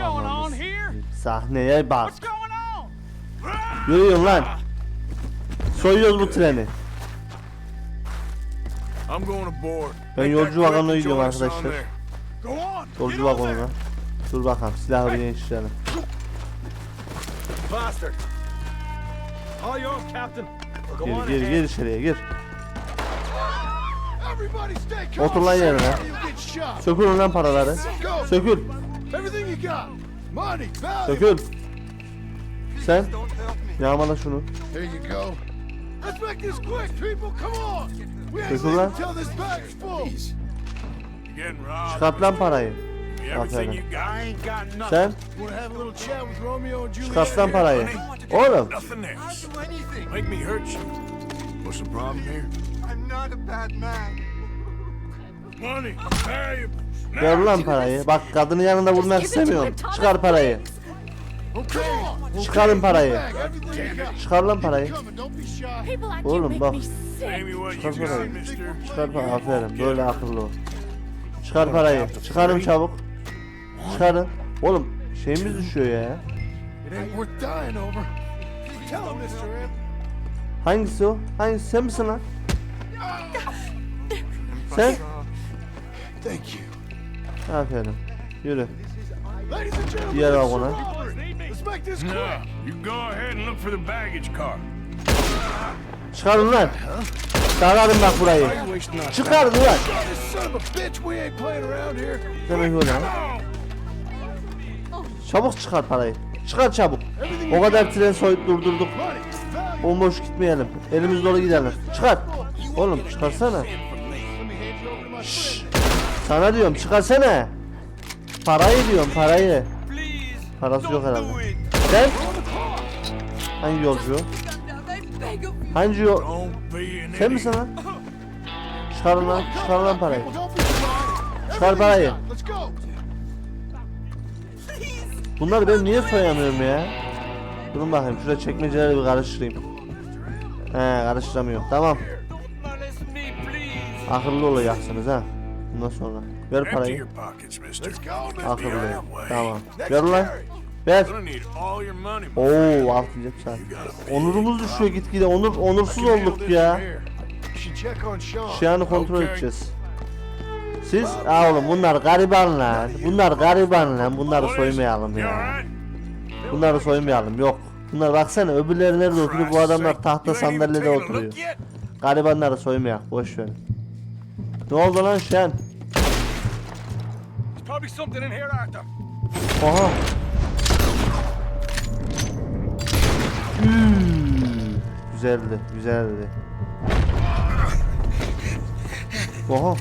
going on here? Sahneye bak. What's going on? Yürüyün lan. Soyuyoruz bu treni. I'm going aboard. Ben yolcu vagonuna gidiyorum arkadaşlar. there. Go on. Yolcu vagonuna. there. Dur bakalım silahı Captain. Go Gir on gir gir içeriye gir. Otur lan yerine. Sökül lan paraları. Go. Everything you got. Money, value. Sökül. Sen yağmala şunu. There you go. Let's make this quick, people. Come on. We ain't Peki leaving lan. till this bag's full. You're getting robbed. Çıkart lan parayı. Aferin. Sen çıkart lan parayı. Oğlum. What's the problem here? I'm not a bad man. Ver lan parayı. Bak kadının yanında vurmak istemiyorum. Çıkar parayı. Çıkarın parayı. Çıkar lan parayı. Oğlum bak. Çıkar parayı. Çıkar parayı. Aferin. Böyle akıllı ol. Çıkar parayı. Çıkarın çabuk. Çıkarın. Oğlum şeyimiz düşüyor ya. Hangisi o? Hangisi sen misin lan? Sen? Thank you. Aferin. Yürü. Diğer vagona. Robert. Let's make this quick. No, you go ahead and look for the baggage car. Çıkarın lan. Çıkarın bak burayı. Çıkarın lan. Demek öyle ha. Çabuk çıkar parayı. Çıkar çabuk. O kadar tren soyup durdurduk. Bomboş gitmeyelim. Elimiz dolu gidelim. Çıkar. Oğlum çıkarsana. Let Sana diyorum çıkarsana. Parayı diyorum parayı. Parası yok herhalde. Sen? Hangi yolcu? Hangi yol? Sen misin lan? Çıkar lan, çıkar lan parayı. Çıkar parayı. Bunları ben niye soyamıyorum ya? Durun bakayım şurada çekmeceleri bir karıştırayım. He karıştıramıyorum. Tamam. Akıllı olacaksınız ha. Bundan sonra. Ver parayı. Akıllı. Tamam. Ver lan. Ver. Oo cep saat. Onurumuz düşüyor gitgide. Onur onursuz olduk ya. Şiyanı kontrol edeceğiz. Siz? Aa oğlum bunlar gariban lan. Bunlar gariban lan. Bunları soymayalım ya. Bunları soymayalım. Yok. Bunlar baksana öbürleri nerede oturuyor? Bu adamlar tahta sandalyede oturuyor. Garibanları soymayak. Boş ver. Ne oldu lan Şen? Oha. Hmm. Güzeldi, güzeldi. Oha.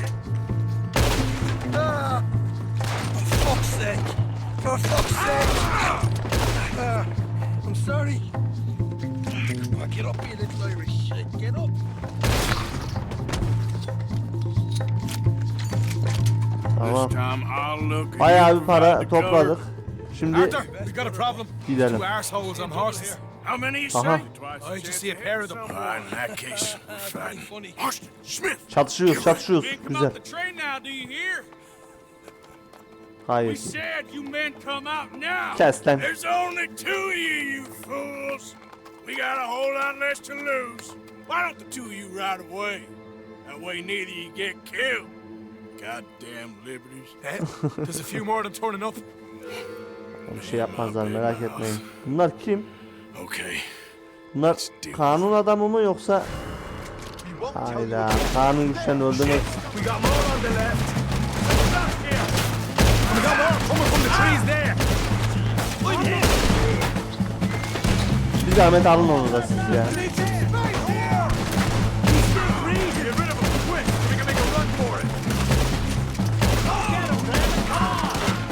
For fuck's sake! Uh, I'm sorry. Come on, get up, you little Irish shit. Get up. Tamam. Bayağı bir para topladık. Şimdi gidelim. How many you say? I just see a pair of them. Ah, in that case, we're fine. funny. Austin, Smith. Çatışıyoruz, çatışıyoruz. Güzel. Hayır. Kes lan. There's only two of you, you fools. We got a whole lot less to lose. Why don't the two of you ride away? That way neither you get killed. Goddamn liberties. There's a few more than turning up. Bir şey yapmazlar merak etmeyin. Bunlar kim? Okay. Bunlar kanun adamı mı yoksa Hayda kanun güçlerini öldürmek We got more on the left. We got more coming from the trees there. Bir zahmet alın onu da siz ya.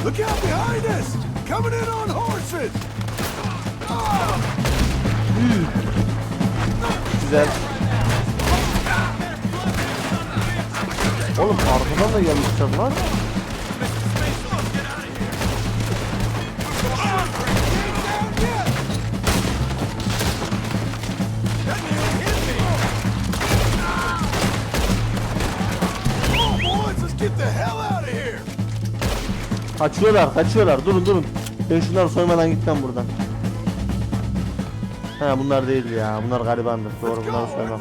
Look out behind us! Coming in on horses! Güzel. Oğlum arkadan da gelmişler lan. Kaçıyorlar kaçıyorlar durun durun. Ben şunları soymadan gitmem buradan. Ha bunlar değil ya. Bunlar garibandır. Doğru bunları soymam.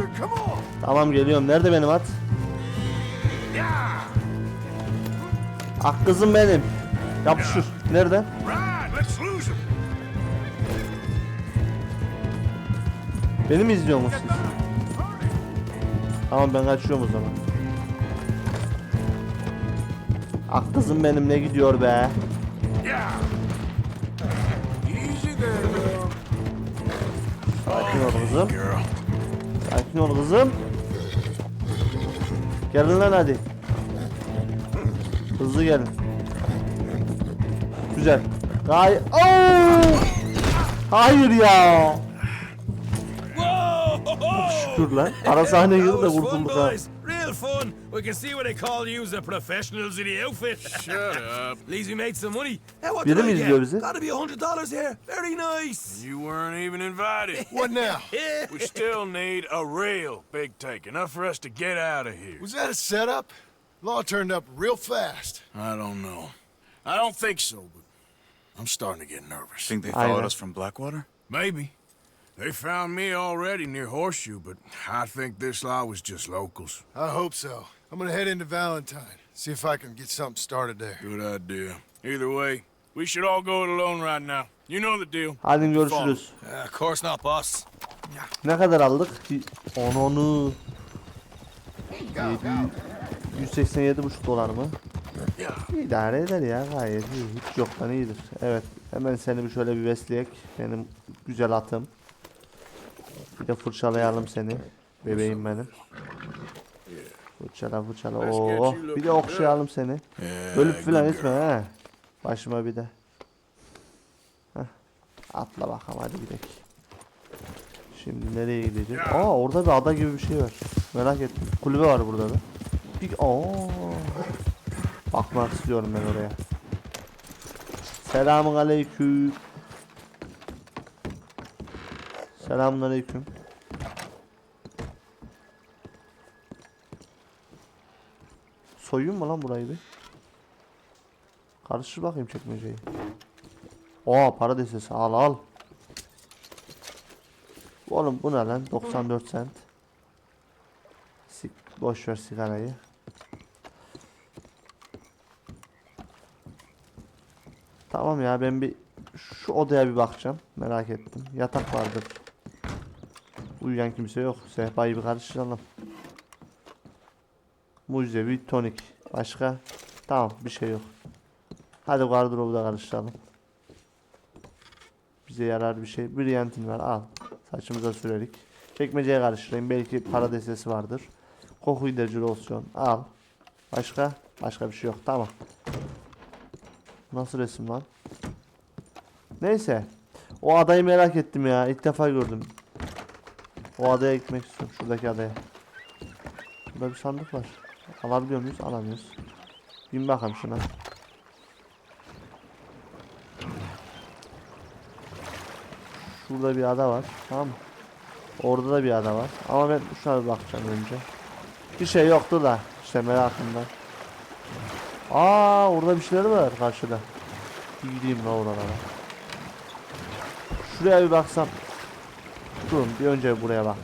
Tamam geliyorum. Nerede benim at? Ah kızım benim. Yapışır. Nerede? Beni mi izliyorsunuz siz? Tamam ben kaçıyorum o zaman. Ah kızım benim ne gidiyor be? Sakin ol kızım. Sakin ol kızım. Gelin lan hadi. Hızlı gelin. Güzel. Gay. Oo! Hayır ya. Şükür lan. Ara girdi That de was fun, kurtulduk ha. boys. Real fun. We can see what they call you the professionals in the outfit. Shut up. At least we made some money. Hey, what Biri did mi I get? Gotta be a hundred dollars here. Very nice. You weren't even invited. What now? we still need a real big take, enough for us to get out of here. Was that a setup? Law turned up real fast. I don't know. I don't think so, but I'm starting to get nervous. Think they followed us from Blackwater? Maybe. They found me already near Horseshoe, but I think this lot was just locals. I hope so. I'm gonna head into Valentine. See if I can get something started there. Good idea. Either way, we should all go it alone right now. You know the deal. Hadi görüşürüz. Uh, of course not, boss. Ne kadar aldık? Onu onu. 187,5 dolar mı? İdare eder ya gayet iyi. Hiç yoktan iyidir. Evet. Hemen seni bir şöyle bir besleyek. Benim güzel atım. Bir de fırçalayalım seni. Bebeğim benim. Fırçala fırçala. Oo. Bir de okşayalım seni. Ölüp filan etme ha. Başıma bir de. Heh. Atla bakalım hadi gidelim. Şimdi nereye gideceğiz? Aa orada bir ada gibi bir şey var. Merak ettim. Kulübe var burada da. Bir aa. Bakmak istiyorum ben oraya. Selamun aleyküm. Selamun aleyküm. Soyayım mı lan burayı bir? Karıştır bakayım çekmeceyi. Oo para destesi al al. Oğlum bu ne lan 94 cent. Sik boş ver sigarayı. Tamam ya ben bir şu odaya bir bakacağım. Merak ettim. Yatak vardır. Uyuyan kimse yok. Sehpayı bir karıştıralım. Mucizevi tonik. Başka? Tamam bir şey yok. Hadi gardırobu da karıştıralım. Bize yarar bir şey. Brilliantin var al. Saçımıza sürerik. Çekmeceye karıştırayım. Belki para destesi vardır. Koku giderici olsun. Al. Başka? Başka bir şey yok. Tamam. Nasıl resim lan? Neyse. O adayı merak ettim ya. İlk defa gördüm. O adaya gitmek istiyorum. Şuradaki adaya. Burada bir sandık var. Alabiliyor muyuz? Alamıyoruz. Bin bakalım şuna. Şurada bir ada var. Tamam mı? Orada da bir ada var. Ama ben şuna bir bakacağım önce. Bir şey yoktu da. İşte merakımdan. Aa orada bir şeyler var karşıda. Bir gideyim la oralara. Şuraya bir baksam. Durun bir önce buraya bak.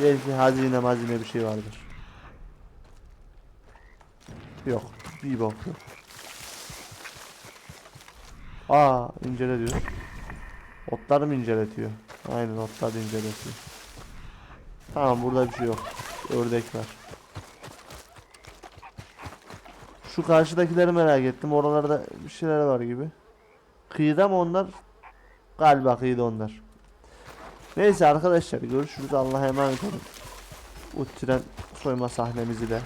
Belki hazine mazine bir şey vardır. Yok. Bir bok yok. Aa incele diyor. Otları mı inceletiyor? Aynen otları inceletiyor. Tamam burada bir şey yok. Ördek var. Şu karşıdakileri merak ettim. Oralarda bir şeyler var gibi. Kıyıda mı onlar? Galiba kıyıda onlar. Neyse arkadaşlar görüşürüz. Allah'a emanet olun. Bu tren soyma sahnemizi de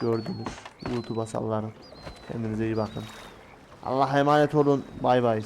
gördünüz. YouTube'a sallarım. Kendinize iyi bakın. Allah'a emanet olun. Bay bay.